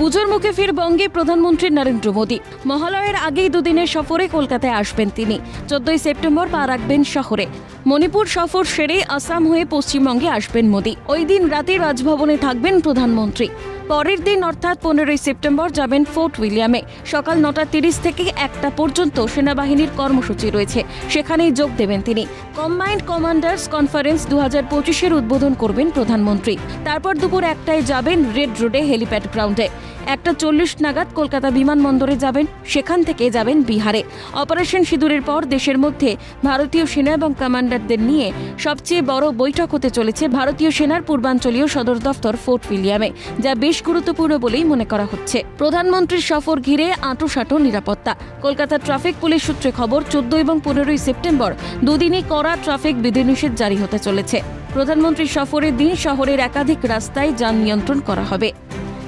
পুজোর মুখে ফের বঙ্গে প্রধানমন্ত্রী নরেন্দ্র মোদী। মহালয়ের আগেই দুদিনের সফরে কলকাতায় আসবেন তিনি। চোদ্দই সেপ্টেম্বর পা রাখবেন শহরে। মণিপুর সফর সেরে আসাম হয়ে পশ্চিমবঙ্গে আসবেন মোদী। ওই দিন রাতে রাজভবনে থাকবেন প্রধানমন্ত্রী। পরের দিন অর্থাৎ পনেরোই সেপ্টেম্বর যাবেন ফোর্ট উইলিয়ামে। সকাল নটা তিরিশ থেকে একটা পর্যন্ত সেনাবাহিনীর কর্মসূচি রয়েছে। সেখানেই যোগ দেবেন তিনি। কম্বাইন্ড কমান্ডার্স কনফারেন্স দু হাজার পঁচিশের উদ্বোধন করবেন প্রধানমন্ত্রী। তারপর দুপুর একটায় যাবেন রেড রোডে হেলিপ্যাড গ্রাউন্ডে। একটা চল্লিশ নাগাদ কলকাতা বিমানবন্দরে যাবেন, সেখান থেকে যাবেন বিহারে। অপারেশন সিঁদুরের পর দেশের মধ্যে ভারতীয় সেনা এবং কমান্ডারদের নিয়ে সবচেয়ে বড় বৈঠক হতে চলেছে ভারতীয় সেনার পূর্বাঞ্চলীয় সদর দফতর ফোর্ট উইলিয়ামে, যা বেশ গুরুত্বপূর্ণ বলেই মনে করা হচ্ছে। প্রধানমন্ত্রীর সফর ঘিরে আঁটোসাঁটো নিরাপত্তা। কলকাতা ট্রাফিক পুলিশ সূত্রে খবর, চোদ্দ এবং পনেরোই সেপ্টেম্বর দুদিনই কড়া ট্রাফিক বিধিনিষেধ জারি হতে চলেছে। প্রধানমন্ত্রীর সফরের দিন শহরের একাধিক রাস্তায় যান নিয়ন্ত্রণ করা হবে।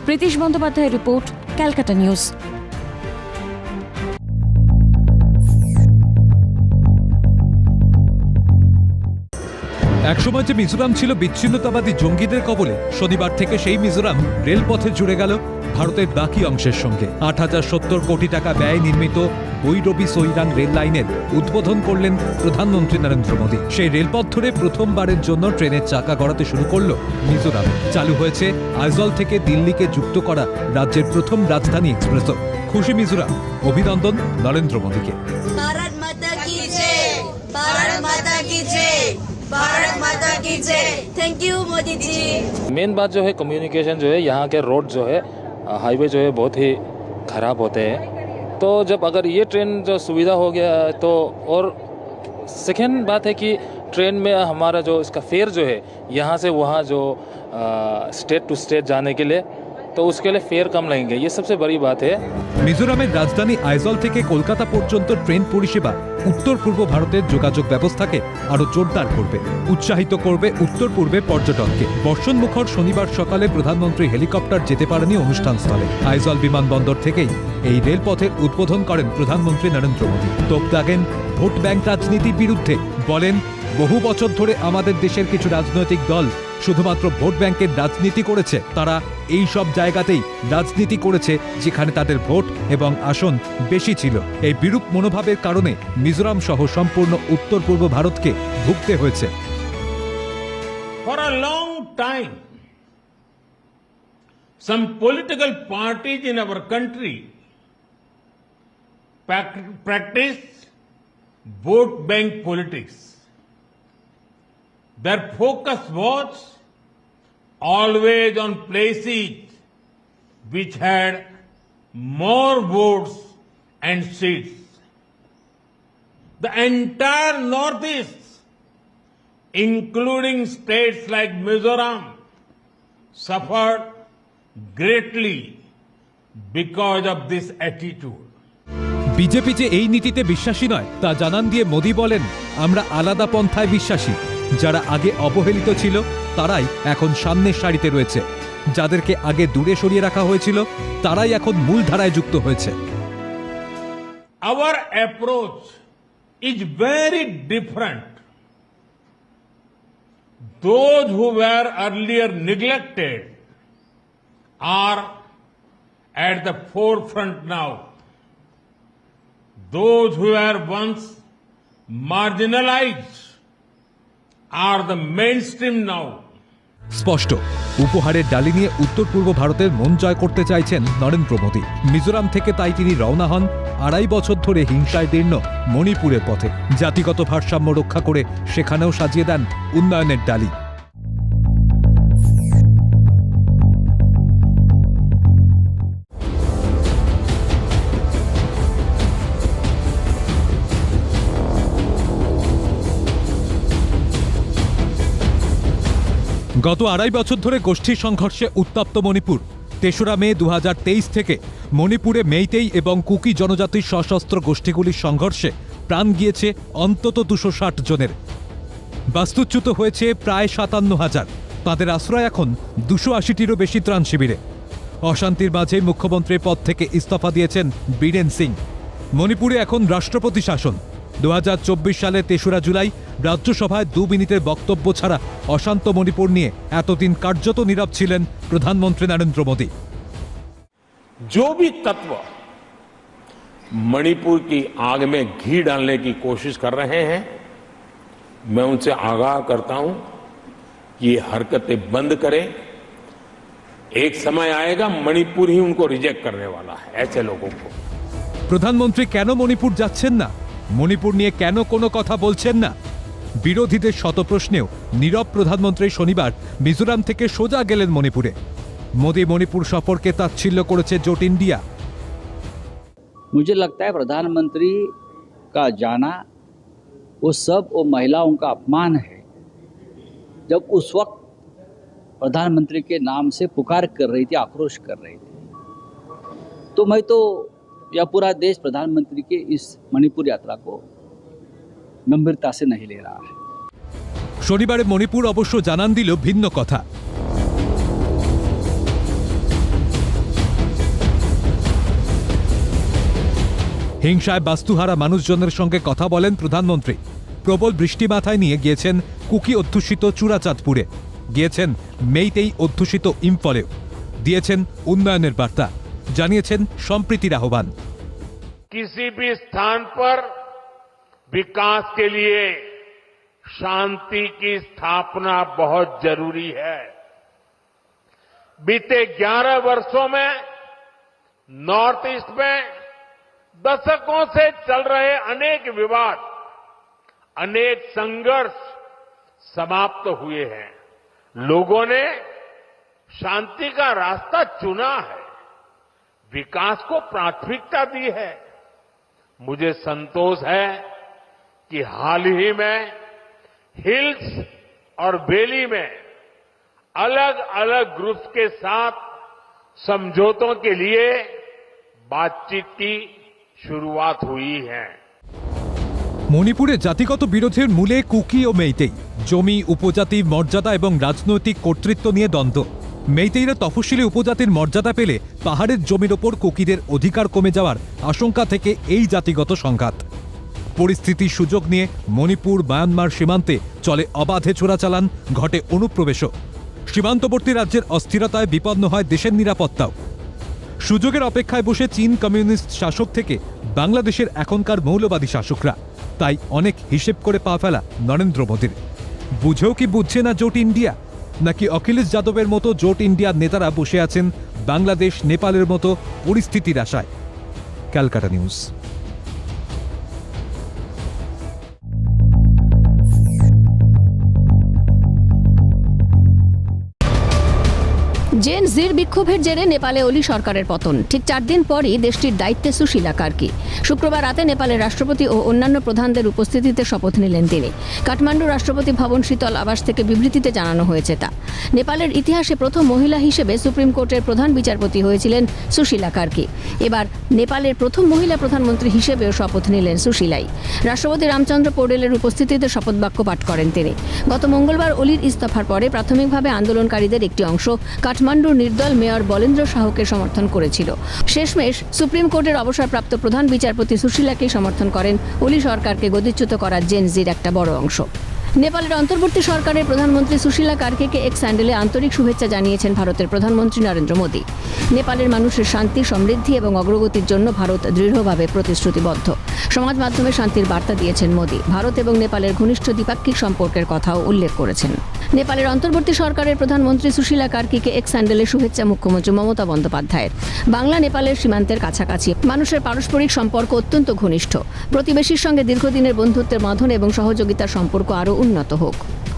প্রীতিশ বন্দ্যোপাধ্যায়ের রিপোর্ট, ক্যালকাটা নিউজ। একসময় যে মিজোরাম ছিল বিচ্ছিন্নতাবাদী জঙ্গিদের কবলে, শনিবার থেকে সেই মিজোরাম রেলপথে জুড়ে গেল ভারতের বাকি অংশের সঙ্গে। আট হাজার সত্তর কোটি টাকা ব্যয় নির্মিত বৈরবী সৈরাং রেল লাইনের উদ্বোধন করলেন প্রধানমন্ত্রী নরেন্দ্র মোদী সেই রেলপথ ধরে প্রথমবারের জন্য ট্রেনের চাকা গড়াতে শুরু করলো মিজোরাম চালু হয়েছে আইজল থেকে দিল্লিকে যুক্ত করা রাজ্যের প্রথম রাজধানী এক্সপ্রেসও খুশি মিজোরাম অভিনন্দন নরেন্দ্র মোদীকে भारत माता की जय भारत माता की जय भारत माता की जय thank you Modi ji main बात जो है कम्युनिकेशन जो है यहाँ के रोड जो है हाईवे जो है बहुत ही ख़राब होते हैं तो जब अगर ये ट्रेन जो सुविधा हो गया है तो और सेकेंड बात है कि ट्रेन में हमारा जो इसका फेयर जो है, यहाँ से वहाँ जो स्टेट टू स्टेट जाने के लिए तो उसके लिए फेयर कम लगेंगे ये सबसे बड़ी बात है মিজোরামের রাজধানী আইজল থেকে কলকাতা পর্যন্ত ট্রেন পরিষেবা উত্তর পূর্ব ভারতের যোগাযোগ ব্যবস্থাকে আরো জোরদার করবে উৎসাহিত করবে উত্তর পূর্বে পর্যটনকে বর্ষণ মুখর শনিবার সকালে প্রধানমন্ত্রী হেলিকপ্টার যেতে পারেনি অনুষ্ঠানস্থলে আইজল বিমানবন্দর থেকেই এই রেলপথের উদ্বোধন করেন প্রধানমন্ত্রী নরেন্দ্র মোদী তোপ দাগেন ভোট ব্যাংক রাজনীতির বিরুদ্ধে বলেন বহু বছর ধরে আমাদের দেশের কিছু রাজনৈতিক দল শুধুমাত্র ভোট ব্যাংকের রাজনীতি করেছে তারা এই সব জায়গাতেই রাজনীতি করেছে যেখানে তাদের ভোট এবং আসন বেশি ছিল এই বিরূপ মনোভাবের কারণে মিজোরাম সহ সম্পূর্ণ উত্তর পূর্ব ভারতকে ভুগতে হয়েছে For a long time, some political parties in our country prac- practice vote bank politics. Their focus was always on places which had more votes and seats. The entire Northeast including states like Mizoram, suffered greatly because of this attitude. BJP যে এই নীতিতে বিশ্বাসী নয় তা জানান দিয়ে মোদী বলেন আমরা আলাদা পন্থায় বিশ্বাসী যারা আগে অবহেলিত ছিল, তারাই এখন সামনের সারিতে রয়েছে। যাদেরকে আগে দূরে সরিয়ে রাখা হয়েছিল, তারাই এখন মূলধারায় যুক্ত হয়েছে। Our approach is very different those who were earlier neglected are at the forefront now those who are once marginalised are the stream now স্পষ্ট। উপহারের ডালি নিয়ে উত্তর পূর্ব ভারতের মন জয় করতে চাইছেন নরেন্দ্র মোদী। মিজোরাম থেকে তাই তিনি রওনা হন আড়াই বছর ধরে হিংসায় দীর্ণ মণিপুরের পথে। জাতিগত ভারসাম্য রক্ষা করে সেখানেও সাজিয়ে দেন উন্নয়নের ডালি। গত আড়াই বছর ধরে গোষ্ঠী সংঘর্ষে উত্তপ্ত মণিপুর। তেসরা মে দু হাজার তেইশ থেকে মণিপুরে মেইতেই এবং কুকি জনজাতির সশস্ত্র গোষ্ঠীগুলির সংঘর্ষে প্রাণ গিয়েছে অন্তত দুশো ষাট জনের। বাস্তুচ্যুত হয়েছে প্রায় সাতান্ন হাজার। তাদের আশ্রয় এখন দুশো আশিটিরও বেশি ত্রাণ শিবিরে। অশান্তির মাঝে মুখ্যমন্ত্রীর পদ থেকে ইস্তফা দিয়েছেন বীরেন সিং। মণিপুরে এখন রাষ্ট্রপতি শাসন। দু সালে তেসরা জুলাই রাজ্যসভায় দু মিনিটের বক্তব্য ছাড়া অশান্ত মণিপুর নিয়ে এতদিন কার্যত নীরব ছিলেন প্রধানমন্ত্রী নরেন্দ্র মোদী जो भी तत्व मणिपुर की आग में घी डालने की कोशिश कर रहे हैं मैं उनसे आगाह करता हूं कि ये हरकतें बंद करें एक समय आएगा मणिपुर ही उनको रिजेक्ट करने वाला है ऐसे लोगों को প্রধানমন্ত্রী কেন মণিপুর যাচ্ছেন না মণিপুর নিয়ে কেন কোনো কথা বলছেন না বিরোধীদের শত প্রশ্নেও নীরব প্রধানমন্ত্রী শনিবার মিজোরাম থেকে সোজা গেলেন মণিপুরে মোদী মণিপুর সফরকে তাচ্ছিল্য করেছে জোট ইন্ডিয়া मुझे लगता है प्रधानमंत्री का जाना वो सब वो महिलाओं का अपमान है जब उस वक्त प्रधानमंत्री के नाम से पुकार कर रही थी आक्रोश कर रही थी तो मैं तो यह पूरा देश प्रधानमंत्री के इस मणिपुर यात्रा को गंभीरता से नहीं ले रहा है শনিবারে মণিপুর অবশ্য জানান দিল ভিন্ন কথা হিংসায় বাস্তুহারা মানুষজনের সঙ্গে কথা বলেন প্রধানমন্ত্রী প্রবল বৃষ্টি মাথায় নিয়ে গিয়েছেন কুকি অধ্যুষিত চূড়াচাঁদপুরে গিয়েছেন মেইতেই অধ্যুষিত ইম্ফলেও দিয়েছেন উন্নয়নের বার্তা জানিয়েছেন সম্প্রীতির আহ্বান किसी भी स्थान पर विकास के लिए शांति की स्थापना बहुत जरूरी है बीते 11 वर्षों में नॉर्थ ईस्ट में दशकों से चल रहे अनेक विवाद अनेक संघर्ष समाप्त हुए हैं लोगों ने शांति का रास्ता चुना है विकास को प्राथमिकता दी है मुझे संतोष है कि हाल ही में हिल्स और वैली में अलग अलग ग्रुप्स के साथ समझौतों के लिए बातचीत की शुरुआत हुई है মণিপুরে জাতিগত বিরোধের মূলে কুকি ও মেইতেই জমি উপজাতি মর্যাদা এবং রাজনৈতিক কর্তৃত্ব নিয়ে দ্বন্দ্ব মেইতেইরা তফসিলি উপজাতির মর্যাদা পেলে পাহাড়ের জমির ওপর কুকিদের অধিকার কমে যাওয়ার আশঙ্কা থেকে এই জাতিগত সংঘাত। পরিস্থিতির সুযোগ নিয়ে মণিপুর, মায়ানমার সীমান্তে চলে অবাধে চোরাচালান ঘটে অনুপ্রবেশও। সীমান্তবর্তী রাজ্যের অস্থিরতায় বিপন্ন হয় দেশের নিরাপত্তাও। সুযোগের অপেক্ষায় বসে চীন কমিউনিস্ট শাসক থেকে বাংলাদেশের এখনকার মৌলবাদী শাসকরা। তাই অনেক হিসেব করে পা ফেলা নরেন্দ্র মোদীর। বুঝেও কি বুঝছে না জোট ইন্ডিয়া? নাকি অখিলেশ যাদবের মতো জোট ইন্ডিয়ার নেতারা বসে আছেন বাংলাদেশ, নেপালের মতো পরিস্থিতির আশায়? ক্যালকাটা নিউজ। জির বিক্ষোভের জেরে নেপালে অলি সরকারের পতন। ঠিক চার দিন পরই দেশটির দায়িত্বে সুশীলা কার্কি। শুক্রবার রাতে নেপালের রাষ্ট্রপতি ও অন্যান্য প্রধানদের উপস্থিতিতে শপথ নিলেন তিনি। কাঠমান্ডু রাষ্ট্রপতি ভবন শীতল আবাস থেকে বিবৃতিতে জানানো হয়েছে তা। নেপালের ইতিহাসে প্রথম মহিলা হিসেবে সুপ্রিম কোর্টের প্রধান বিচারপতি হয়েছিলেন সুশীলা কার্কি। এবার নেপালের প্রথম মহিলা প্রধানমন্ত্রী হিসেবেও শপথ নিলেন সুশীলাই। রাষ্ট্রপতি রামচন্দ্র পৌডেলের উপস্থিতিতে শপথ বাক্য পাঠ করেন তিনি। গত মঙ্গলবার অলির ইস্তফার পরে প্রাথমিকভাবে আন্দোলনকারীদের একটি অংশ কাঠমান্ডুর নির্দল মেয়র বলেন্দ্র শাহকে সমর্থন করেছিল। শেষমেশ সুপ্রিম কোর্টের অবসরপ্রাপ্ত প্রধান বিচারপতি সুশীলাকেই সমর্থন করেন। অলি সরকারকে গতিচ্যুত করার জেনজির একটা বড় অংশ। নেপালের অন্তর্বর্তী সরকারের প্রধানমন্ত্রী সুশীলা কার্কেকে এক স্যান্ডেলে আন্তরিক শুভেচ্ছা জানিয়েছেন ভারতের প্রধানমন্ত্রী নরেন্দ্র মোদী। নেপালের মানুষের শান্তি, সমৃদ্ধি এবং অগ্রগতির জন্য ভারত দৃঢ়ভাবে প্রতিশ্রুতিবদ্ধ। সমাজ মাধ্যমে শান্তির বার্তা দিয়েছেন মোদী। ভারত এবং নেপালের ঘনিষ্ঠ দ্বিপাক্ষিক সম্পর্কের কথাও উল্লেখ করেছেন। নেপালের অন্তর্বর্তী সরকারের প্রধানমন্ত্রী সুশীলা কার্কিকে এক স্যান্ডেলে শুভেচ্ছা মুখ্যমন্ত্রী মমতা বন্দ্যোপাধ্যায়ের। বাংলা নেপালের সীমান্তের কাছাকাছি। মানুষের পারস্পরিক সম্পর্ক অত্যন্ত ঘনিষ্ঠ। প্রতিবেশীর সঙ্গে দীর্ঘদিনের বন্ধুত্বের বাঁধন এবং সহযোগিতার সম্পর্ক আরও উন্নত হোক।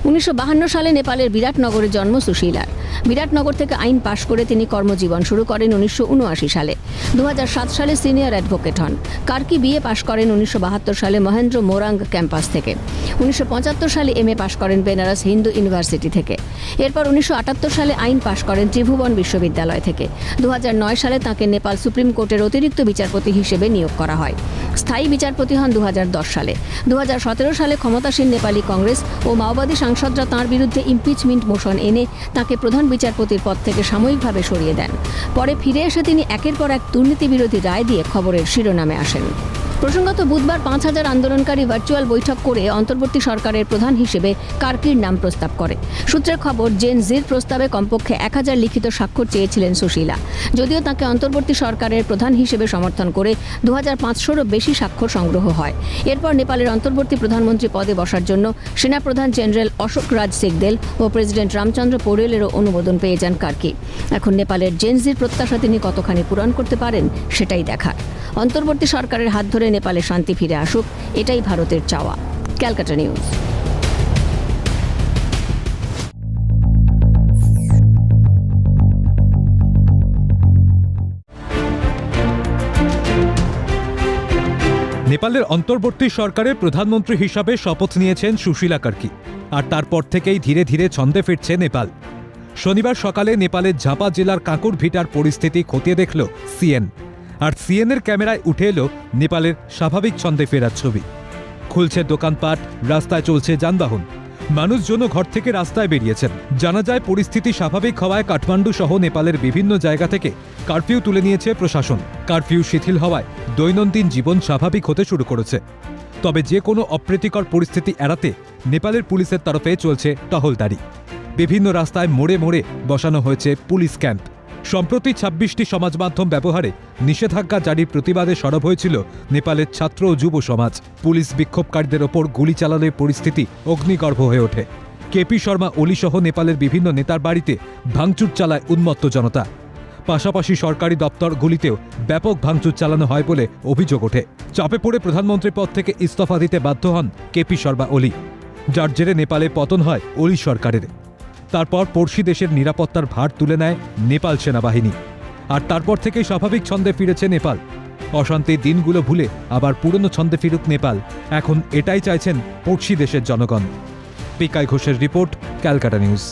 উনিশশো সালে নেপালের বিরাটনগরে জন্ম সুশীলার। বিরাটনগর থেকে আইন পাশ করে তিনি কর্মজীবন শুরু করেন উনিশশো উনআশি সালে। দু হাজার সাত সালে সিনিয়র অ্যাডভোকেট হন। কার্কি বিএ পাশ করেন উনিশশো সালে মহেন্দ্র মোরাং ক্যাম্পাস থেকে। উনিশশো সালে এম এ পাশ করেন বেনারস হিন্দু ইউনিভার্সিটি থেকে। এরপর উনিশশো সালে আইন পাশ করেন ত্রিভুবন বিশ্ববিদ্যালয় থেকে। দু হাজার নয় সালে তাঁকে নেপাল সুপ্রিম কোর্টের অতিরিক্ত বিচারপতি হিসেবে নিয়োগ করা হয়। স্থায়ী বিচারপতি হন দু হাজার দশ সালে। দু হাজার সতেরো সালে ক্ষমতাসীন নেপালি কংগ্রেস ও মাওবাদী সাংসদরা তাঁর বিরুদ্ধে ইমপিচমেন্ট মোশন এনে তাকে প্রধান বিচারপতির পদ থেকে সাময়িকভাবে সরিয়ে দেন। পরে ফিরে এসে তিনি একের পর এক দুর্নীতি বিরোধী রায় দিয়ে খবরের শিরোনামে আসেন। প্রসঙ্গত বুধবার পাঁচ হাজার আন্দোলনকারী ভার্চুয়াল বৈঠক করে অন্তর্বর্তী সরকারের প্রধান হিসেবে কার্কির নাম প্রস্তাব করে। সূত্রের খবর, জেন জির প্রস্তাবে কমপক্ষে এক হাজার লিখিত স্বাক্ষর চেয়েছিলেন সুশীলা। যদিও তাকে অন্তর্বর্তী সরকারের প্রধান হিসেবে সমর্থন করে দু হাজার পাঁচশোরও বেশি স্বাক্ষর সংগ্রহ হয়। এরপর নেপালের অন্তর্বর্তী প্রধানমন্ত্রী পদে বসার জন্য সেনাপ্রধান জেনারেল অশোক রাজ সিকদেল ও প্রেসিডেন্ট রামচন্দ্র পৌরেলেরও অনুমোদন পেয়ে যান কার্কি। এখন নেপালের জেনজির প্রত্যাশা তিনি কতখানি পূরণ করতে পারেন, সেটাই দেখার। অন্তর্বর্তী সরকারের হাত ধরে নেপালে শান্তি ফিরে আসুক, এটাই ভারতের চাওয়া। ক্যালকাটা নিউজ। নেপালের অন্তর্বর্তী সরকারের প্রধানমন্ত্রী হিসাবে শপথ নিয়েছেন সুশীলা কার্কি, আর তারপর থেকেই ধীরে ধীরে ছন্দে ফিরছে নেপাল। শনিবার সকালে নেপালের ঝাপা জেলার কাঁকুর ভিটার পরিস্থিতি খতিয়ে দেখল সিএন। আর সিএনের ক্যামেরায় উঠে এলো নেপালের স্বাভাবিক ছন্দে ফেরার ছবি। খুলছে দোকানপাট, রাস্তায় চলছে যানবাহন। মানুষজনও ঘর থেকে রাস্তায় বেরিয়েছেন। জানা যায়, পরিস্থিতি স্বাভাবিক হওয়ায় কাঠমান্ডু সহ নেপালের বিভিন্ন জায়গা থেকে কারফিউ তুলে নিয়েছে প্রশাসন। কারফিউ শিথিল হওয়ায় দৈনন্দিন জীবন স্বাভাবিক হতে শুরু করেছে। তবে যে কোনো অপ্রীতিকর পরিস্থিতি এড়াতে নেপালের পুলিশের তরফে চলছে টহলদারি। বিভিন্ন রাস্তায় মোড়ে মোড়ে বসানো হয়েছে পুলিশ ক্যাম্প। সম্প্রতি ছাব্বিশটি সমাজ মাধ্যম ব্যবহারে নিষেধাজ্ঞা জারির প্রতিবাদে সরব হয়েছিল নেপালের ছাত্র ও যুব সমাজ। পুলিশ বিক্ষোভকারীদের ওপর গুলি চালালে পরিস্থিতি অগ্নিগর্ভ হয়ে ওঠে। কেপি শর্মা ওলি সহ নেপালের বিভিন্ন নেতার বাড়িতে ভাঙচুর চালায় উন্মত্ত জনতা। পাশাপাশি সরকারি দপ্তরগুলিতেও ব্যাপক ভাঙচুর চালানো হয় বলে অভিযোগ ওঠে। চাপে পড়ে প্রধানমন্ত্রী পদ থেকে ইস্তফা দিতে বাধ্য হন কেপি শর্মা ওলি যার জেরে নেপালে পতন হয় ওলি সরকারের। তারপর পড়শি দেশের নিরাপত্তার ভার তুলে নেয় নেপাল সেনাবাহিনী। আর তারপর থেকেই স্বাভাবিক ছন্দে ফিরেছে নেপাল। অশান্তির দিনগুলো ভুলে আবার পুরনো ছন্দে ফিরুক নেপাল। এখন এটাই চাইছেন পড়শি দেশের জনগণ। পিকাই ঘোষের রিপোর্ট, ক্যালকাটা নিউজ।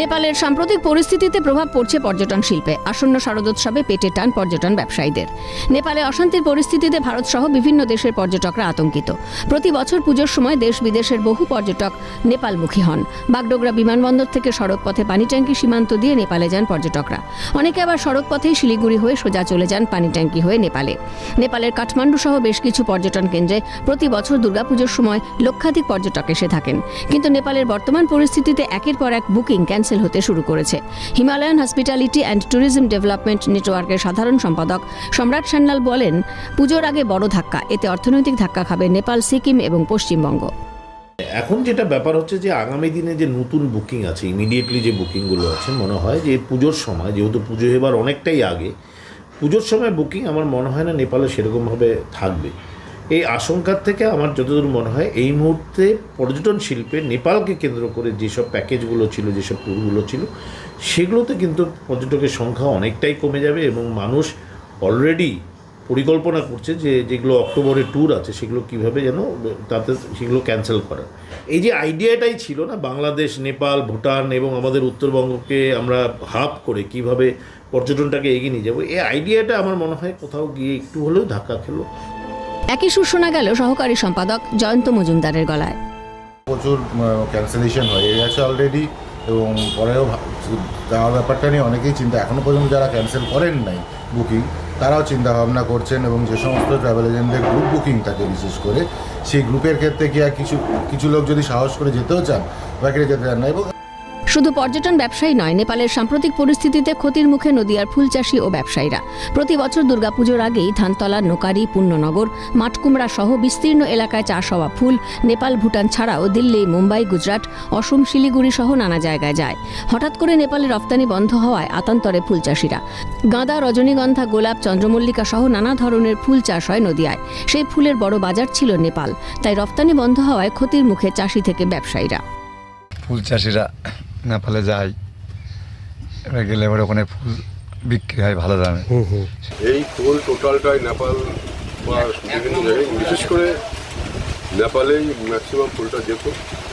নেপালের সাম্প্রতিক পরিস্থিতিতে প্রভাব পড়ছে পর্যটন শিল্পে। আসন্ন শারদোৎসবে পেটে টান পর্যটন ব্যবসায়ীদের। নেপালে অশান্তির পরিস্থিতিতে ভারত সহ বিভিন্ন দেশের পর্যটকরা আতঙ্কিত। প্রতি বছর পুজোর সময় দেশ বিদেশের বহু পর্যটক নেপালমুখী হন। বাগডোগরা বিমানবন্দর থেকে সড়ক সড়কপথে পানিট্যাঙ্কি সীমান্ত দিয়ে নেপালে যান পর্যটকরা। অনেকে আবার সড়কপথেই শিলিগুড়ি হয়ে সোজা চলে যান পানিট্যাঙ্কি হয়ে নেপালে। নেপালের কাঠমান্ডু সহ বেশ কিছু পর্যটন কেন্দ্রে প্রতি বছর দুর্গাপুজোর সময় লক্ষাধিক পর্যটক এসে থাকেন। কিন্তু নেপালের বর্তমান পরিস্থিতিতে একের পর এক বুকিং ক্যান্সেল হতে শুরু করেছে। Himalayan hospitality and tourism development নেটওয়ার্কের সাধারণ সম্পাদক সম্রাট সান্যাল বলেন, পুজোর আগে বড় ধাক্কা, এতে অর্থনৈতিক ধাক্কা খাবে নেপাল, সিকিম এবং পশ্চিমবঙ্গ। এখন যেটা ব্যাপার হচ্ছে যে আগামী দিনে যে নতুন বুকিং আছে ইমিডিয়েটলি যে বুকিংগুলো আছে, মনে হয় যে পুজোর সময়, যেহেতু পুজো এবার অনেকটাই আগে, পুজোর সময় বুকিং আমার মনে হয় না নেপালে সেরকমভাবে থাকবে। এই আশঙ্কার থেকে আমার যতদূর মনে হয়, এই মুহূর্তে পর্যটন শিল্পে নেপালকে কেন্দ্র করে যেসব প্যাকেজগুলো ছিল, যেসব ট্যুরগুলো ছিল, সেগুলোতে কিন্তু পর্যটকের সংখ্যা অনেকটাই কমে যাবে এবং মানুষ অলরেডি পরিকল্পনা করছে যে যেগুলো অক্টোবরে ট্যুর আছে, সেগুলো কীভাবে যেন তাতে সেগুলো ক্যান্সেল করার। এই যে আইডিয়াটাই ছিল না, বাংলাদেশ, নেপাল, ভুটান এবং আমাদের উত্তরবঙ্গকে আমরা হাব করে কীভাবে পর্যটনটাকে এগিয়ে নিয়ে যাব, এই আইডিয়াটা আমার মনে হয় কোথাও গিয়ে একটু হলেও ধাক্কা খেলো। একই সুর শোনা গেল সহকারী সম্পাদক জয়ন্ত মজুমদারের গলায়। প্রচুর ক্যান্সেলেশন হয়ে। গেছে অলরেডি এবং পরেও যাওয়ার ব্যাপারটা নিয়ে অনেকেই চিন্তা। এখনও পর্যন্ত যারা ক্যান্সেল করেন নাই বুকিং তারাও চিন্তা ভাবনা করছেন এবং যে সমস্ত ট্রাভেল এজেন্টদের গ্রুপ বুকিং থাকে বিশেষ করে, সেই গ্রুপের ক্ষেত্রে কি আর কিছু কিছু লোক যদি সাহস করে যেতেও চান বাকিরা যেতে চান না। এবং শুধু পর্যটন ব্যবসায়ী নয়, নেপালের সাম্প্রতিক পরিস্থিতিতে ক্ষতির মুখে নদীয়ার ফুল চাষি ও ব্যবসায়ীরা। প্রতি বছর দুর্গাপুজোর আগেই ধানতলা, নোকারি পুণ্যনগর মাঠকুমড়া সহ বিস্তীর্ণ এলাকায় চাষ হওয়া ফুল নেপাল, ভুটান ছাড়াও দিল্লি, মুম্বাই, গুজরাট, অসম, শিলিগুড়ি সহ নানা জায়গায় যায়। হঠাৎ করে নেপালে রপ্তানি বন্ধ হওয়ায় আতান্তরে ফুল চাষিরা। গাঁদা, রজনীগন্ধা, গোলাপ, চন্দ্রমল্লিকা সহ নানা ধরনের ফুল চাষ হয় নদিয়ায়। সেই ফুলের বড় বাজার ছিল নেপাল। তাই রপ্তানি বন্ধ হওয়ায় ক্ষতির মুখে চাষি থেকে ব্যবসায়ীরা। ফুল চাষিরা নেপালে যায় এবার গেলে এবার ওখানে ফুল বিক্রি হয় ভালো দামে। এই ফুল টোটালটাই নেপাল বা বিভিন্ন জায়গায় বিশেষ করে নেপালেই ম্যাক্সিমাম ফুলটা যেত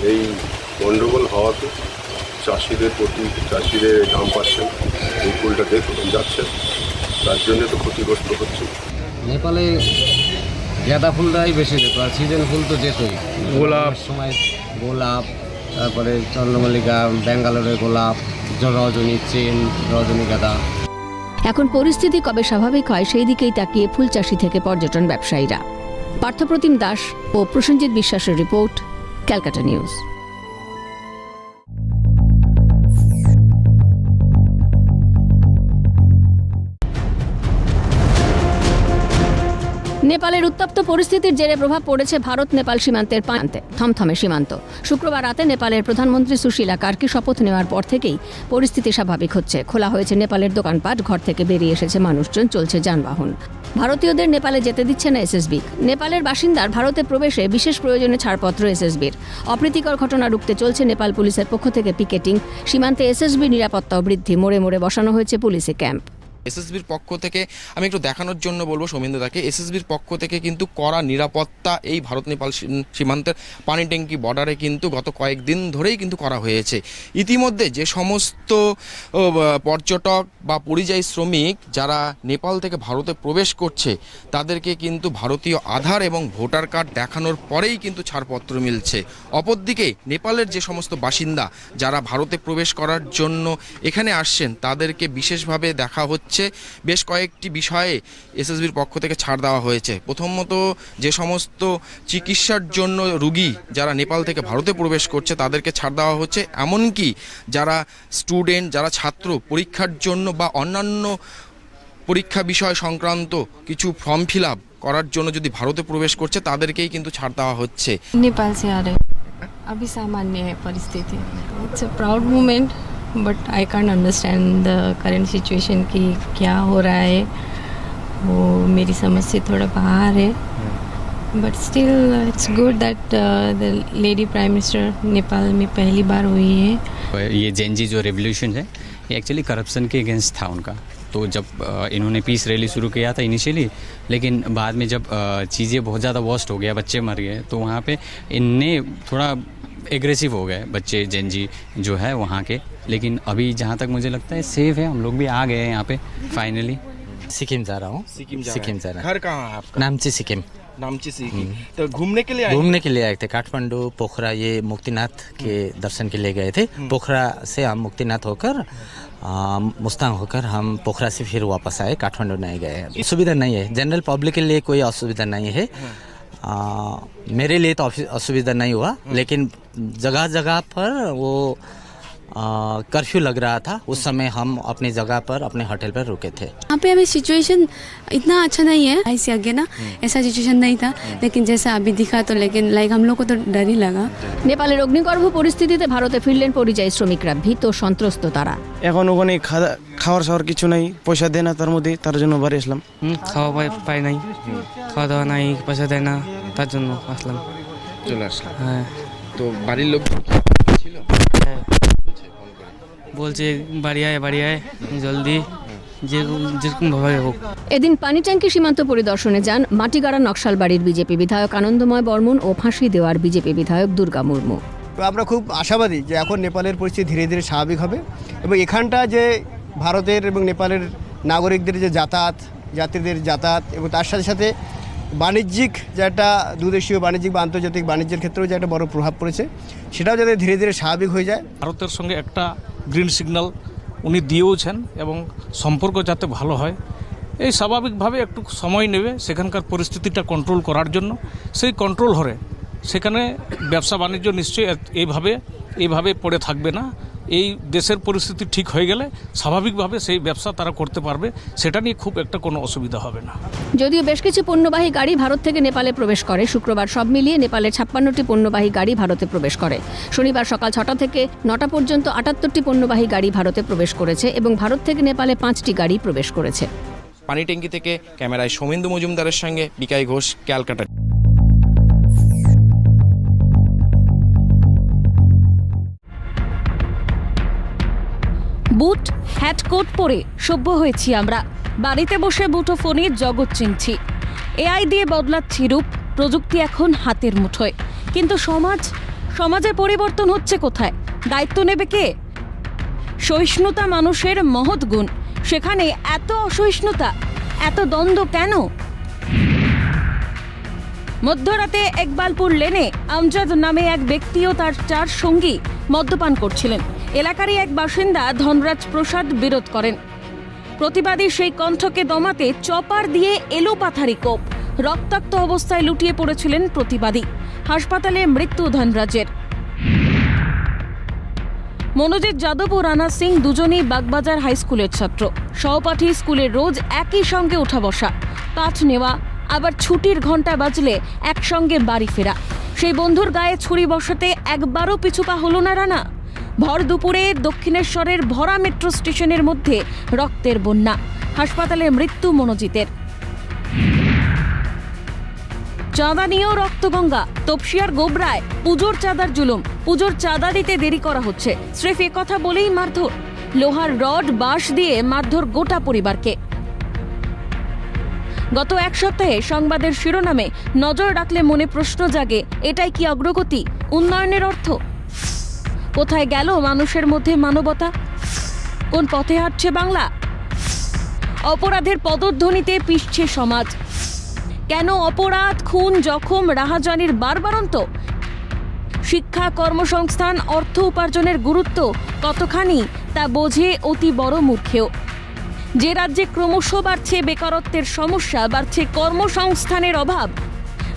এই গণ্ডগোল হওয়াতে চাষিদের প্রতি চাষিদের দাম পাচ্ছেন এই ফুলটা দেখ যাচ্ছে তার জন্য তো ক্ষতিগ্রস্ত হচ্ছে। নেপালে গাঁদা ফুলটাই বেশি যেত আর সিজন ফুল তো যেতই। গোলাপ। সময় গোলাপ তারপরে চন্দ্রমল্লিকা ব্যাঙ্গালোরের গোলাপ রজনী চেন, রজনী গাঁদা। এখন পরিস্থিতি কবে স্বাভাবিক হয় সেই দিকেই তাকিয়ে ফুল চাষি থেকে পর্যটন ব্যবসায়ীরা। পার্থপ্রতিম দাস ও প্রসেনজিৎ বিশ্বাসের রিপোর্ট, ক্যালকাটা নিউজ। নেপালের উত্তপ্ত পরিস্থিতির জেরে প্রভাব পড়েছে ভারত, নেপাল সীমান্তের প্রান্তে থমথমে সীমান্ত। শুক্রবার রাতে নেপালের প্রধানমন্ত্রী সুশীলা কার্কি শপথ নেওয়ার পর থেকেই পরিস্থিতি স্বাভাবিক হচ্ছে। খোলা হয়েছে নেপালের দোকানপাট, ঘর থেকে বেরিয়ে এসেছে মানুষজন, চলছে যানবাহন। ভারতীয়দের নেপালে যেতে দিচ্ছে না এসএসবি নেপালের বাসিন্দার ভারতে প্রবেশে বিশেষ প্রয়োজনে ছাড়পত্র এসএসবির অপ্রীতিকর ঘটনা রুখতে চলছে নেপাল পুলিশের পক্ষ থেকে পিকেটিং। সীমান্তে এসএসবি নিরাপত্তাও বৃদ্ধি, মোড়ে মোড়ে বসানো হয়েছে পুলিশে ক্যাম্প। এসএসবির পক্ষ থেকে আমি একটু দেখানোর জন্য বলব সৌমেন্দ্রদাকে এসএসবির পক্ষ থেকে কিন্তু কড়া নিরাপত্তা এই ভারত নেপাল সীমান্তের পানি ট্যাঙ্কি বর্ডারে কিন্তু গত কয়েকদিন ধরেই কিন্তু করা হয়েছে। ইতিমধ্যে যে সমস্ত পর্যটক বা পরিযায়ী শ্রমিক যারা নেপাল থেকে ভারতে প্রবেশ করছে, তাদেরকে কিন্তু ভারতীয় আধার এবং ভোটার কার্ড দেখানোর পরেই কিন্তু ছাড়পত্র মিলছে। অপরদিকে নেপালের যে সমস্ত বাসিন্দা যারা ভারতে প্রবেশ করার জন্য এখানে আসছেন, তাদেরকে বিশেষভাবে দেখা হচ্ছে বেশ কয়েকটি বিষয়ে এসএসবির পক্ষ থেকে ছাড় দেওয়া হয়েছে প্রথমত যে সমস্ত চিকিৎসার জন্য রুগী যারা নেপাল থেকে ভারতে প্রবেশ করছে তাদেরকে ছাড় দেওয়া হচ্ছে এমনকি যারা স্টুডেন্ট যারা ছাত্র পরীক্ষার জন্য বা অন্যান্য পরীক্ষা বিষয় সংক্রান্ত কিছু ফর্ম ফিল আপ করার জন্য যদি ভারতে প্রবেশ করছে তাদেরকেই কিন্তু ছাড় দেওয়া হচ্ছে नेपाल से आ रहे अभी सामान्य है परिस्थिति it's a proud moment but I can't understand the current situation कि क्या हो रहा है। वो मेरी समझ से थोड़ा बाहर है। But still it's good that the lady prime minister Nepal में पहली बार हुई है। ये जेनजी जो रेवोल्यूशन है ये एक्चुअली करप्शन के अगेंस्ट था उनका। तो जब इन्होंने पीस रैली शुरू किया था इनिशियली लेकिन बाद में जब चीज़ें बहुत ज़्यादा वर्स्ट हो गया बच्चे मर गए तो वहाँ पे इनने थोड़ा एग्रेसिव हो गए बच्चे जेनजी जो है वहाँ के। लेकिन अभी जहाँ तक मुझे लगता है सेफ़ है हम लोग भी आ गए हैं यहाँ पे फाइनली सिक्किम जा रहा हूँ। सिक्किम सिक्किम जा रहा घर कहाँ है आपका? नामची सिक्किम। नामची सिक्किम। तो घूमने के लिए घूमने के लिए आए थे। काठमांडू पोखरा ये मुक्तिनाथ के दर्शन के लिए गए थे। पोखरा से हम मुक्तिनाथ होकर मुस्तांग होकर हम पोखरा से फिर वापस आए। काठमांडू नहीं गए सुविधा नहीं है। जनरल पब्लिक के लिए कोई असुविधा नहीं है। आ, मेरे लिए तो असुविधा नहीं हुआ लेकिन जगह जगह पर वो कर्फ्यू लग रहा था उस समय हम अपनी जगह पर अपने होटल पर रुके थे यहाँ पे अभी सिचुएशन इतना अच्छा नहीं है ऐसे आगे ना ऐसा सिचुएशन नहीं था लेकिन जैसा अभी दिखा तो लेकिन लाइक हम लोग को तो डर ही लगा নেপালের অগ্নিগর্ভ পরিস্থিতিতে ভারতে ফিরলেন পরিযায়ী শ্রমিকরা ভীত ও সন্ত্রস্ত তারা এখন ওখানে খাওয়া খাওয়ার সাওয়ার কিছু নাই পয়সা দেয় না তার মধ্যে তার জন্য বাড়ি আসলাম খাওয়া পাই নাই খাওয়া দাওয়া নাই পয়সা দেয় না তার জন্য আসলাম চলে আসলাম হ্যাঁ তো বাড়ির লোক ছিল বলছে বাড়ি আয় বাড়ি আয় জলদি। হোক। এদিন পানিট্যাঙ্কি সীমান্ত পরিদর্শনে যান মাটিগাড়া নকশালবাড়ির বিজেপি বিধায়ক আনন্দময় বর্মন ও ফাঁসি দেওয়ার বিজেপি বিধায়ক দুর্গা মুর্মু। আমরা খুব আশাবাদী যে এখন নেপালের পরিস্থিতি ধীরে ধীরে স্বাভাবিক হবে এবং এখানটা যে ভারতের এবং নেপালের নাগরিকদের যে যাতায়াত যাত্রীদের যাতায়াত এবং তার সাথে সাথে বাণিজ্যিক যে একটা দুদেশীয় বাণিজ্যিক বা আন্তর্জাতিক বাণিজ্যের ক্ষেত্রেও যে একটা বড় প্রভাব পড়েছে সেটাও যাতে ধীরে ধীরে স্বাভাবিক হয়ে যায়। ভারতের সঙ্গে একটা গ্রিন সিগন্যাল উনি দিয়েওছেন এবং সম্পর্ক যাতে ভালো হয়। এই স্বাভাবিকভাবে একটু সময় নেবে সেখানকার পরিস্থিতিটা কন্ট্রোল করার জন্য। সেই কন্ট্রোল হরে সেখানে ব্যবসা বাণিজ্য নিশ্চয়ই এইভাবে এইভাবে পড়ে থাকবে না। এই দেশের পরিস্থিতি ঠিক হয়ে গেলে স্বাভাবিকভাবে সেই ব্যবসা তারা করতে পারবে সেটা নিয়ে খুব একটা কোনো অসুবিধা হবে না। যদিও বেশ কিছু পণ্যবাহী গাড়ি ভারত থেকে নেপালে প্রবেশ করে শুক্রবার সব মিলিয়ে নেপালের ছাপ্পান্নটি পণ্যবাহী গাড়ি ভারতে প্রবেশ করে। শনিবার সকাল ছটা থেকে নটা পর্যন্ত আটাত্তরটি পণ্যবাহী গাড়ি ভারতে প্রবেশ করেছে এবং ভারত থেকে নেপালে পাঁচটি গাড়ি প্রবেশ করেছে। পানি ট্যাঙ্কি থেকে ক্যামেরায় সৌমেন্দু মজুমদারের সঙ্গে Bikai Ghosh Calcutta. Boot hat coat পরে সভ্য হয়েছি আমরা। বাড়িতে বসে বুটো ফোনে জগৎ চিনছি। এআই দিয়ে বদলাচ্ছি রূপ, প্রযুক্তি এখন হাতের মুঠোয়। কিন্তু সমাজ সমাজের পরিবর্তন হচ্ছে কোথায়? দায়িত্ব নেবে কে? সহিষ্ণুতা মানুষের মহৎ গুণ। সেখানে এত অসহিষ্ণুতা, এত দ্বন্দ্ব কেন? মধ্যরাতে একবালপুর লেনে আমজাদ নামে এক ব্যক্তি ও তার চার সঙ্গী মদ্যপান করছিলেন। এলাকারই এক বাসিন্দা ধনরাজ প্রসাদ বিরোধ করেন। প্রতিবাদী সেই কণ্ঠকে দমাতে চপার দিয়ে এলো পাথারি কোপ। রক্তাক্ত অবস্থায় লুটিয়ে পড়েছিলেন প্রতিবাদী। হাসপাতালে মৃত্যু ধনরাজের। মনোজিৎ যাদব ও রানা সিং দুজনেই বাগবাজার হাই স্কুলের ছাত্র। সহপাঠী স্কুলে রোজ একই সঙ্গে ওঠা বসা। পাঠ নেওয়া, আবার ছুটির ঘণ্টা বাজলে একসঙ্গে বাড়ি ফেরা। সেই বন্ধুর গায়ে ছুরি বসাতে একবারও পিছুপা হলো না রানা। ভর দুপুরে দক্ষিণেশ্বরের ভরা মেট্রো স্টেশনের মধ্যে রক্তের বন্যা। হাসপাতালে মৃত্যু মনোজিতের। চাঁদা নিয়েও রক্তগঙ্গা। তপসিয়ার গোবরায় পুজোর চাঁদার জুলুম। পুজোর চাঁদা দিতে দেরি করা হচ্ছে। স্রেফ কথা বলেই মারধর। লোহার রড, বাঁশ দিয়ে মারধর গোটা পরিবারকে। গত এক সপ্তাহে সংবাদের শিরোনামে নজর রাখলে মনে প্রশ্ন জাগে, এটাই কি অগ্রগতি? উন্নয়নের অর্থ? কোথায় গেল মানুষের মধ্যে মানবতা? কোন পথে হাঁটছে বাংলা? অপরাধের পদধ্বনিতে পিষছে সমাজ। কেন অপরাধ, খুন, জখম, রাহাজানির বারবারন্ত? শিক্ষা, কর্মসংস্থান, অর্থ উপার্জনের গুরুত্ব কতখানি তা বোঝে অতি বড় মূর্খেও। যে রাজ্যে ক্রমশ বাড়ছে বেকারত্বের সমস্যা, বাড়ছে কর্মসংস্থানের অভাব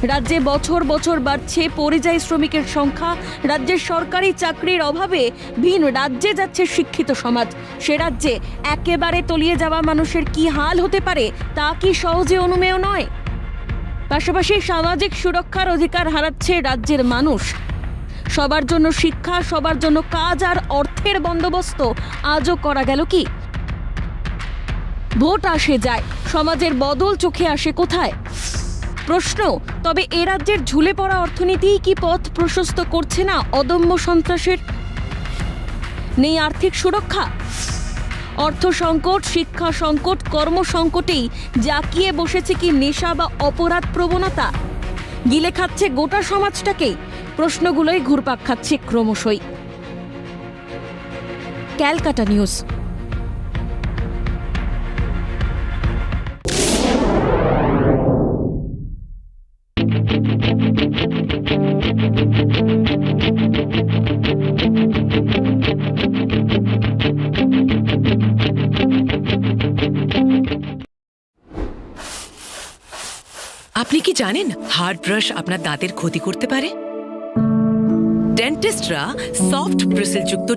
রাজ্যে বছর বছর বাড়ছে পরিযায়ী শ্রমিকের সংখ্যা। রাজ্যের সরকারি চাকরির অভাবে ভিন রাজ্যে যাচ্ছে শিক্ষিত সমাজ। সে রাজ্যে একেবারে তলিয়ে যাওয়া মানুষের কি হাল হতে পারে, তা কি সহজে অনুমেয় নয়? পাশাপাশি সামাজিক সুরক্ষার অধিকার হারাচ্ছে রাজ্যের মানুষ। সবার জন্য শিক্ষা, সবার জন্য কাজ আর অর্থের বন্দোবস্ত আজও করা গেল কি? ভোট আসে যায়, সমাজের বদল চোখে আসে কোথায়? প্রশ্ন, তবে এ রাজ্যের ঝুলে পড়া অর্থনীতিই কি পথ প্রশস্ত করছে না অদম্য সন্ত্রাসের? নেই আর্থিক সুরক্ষা? অর্থ সংকট, শিক্ষা সংকট, কর্ম সংকটেই জাকিয়ে বসেছে কি নেশা বা অপরাধ প্রবণতা? গিলে খাচ্ছে গোটা সমাজটাকেই প্রশ্নগুলোই ঘুরপাক খাচ্ছে ক্রমশই। ক্যালকাটা নিউজ। জানেন হার্ড ব্রাশ আপনার দাঁতের ক্ষতি করতে পারে? ডেন্টিস্টরা সফট ব্রিসেলযুক্ত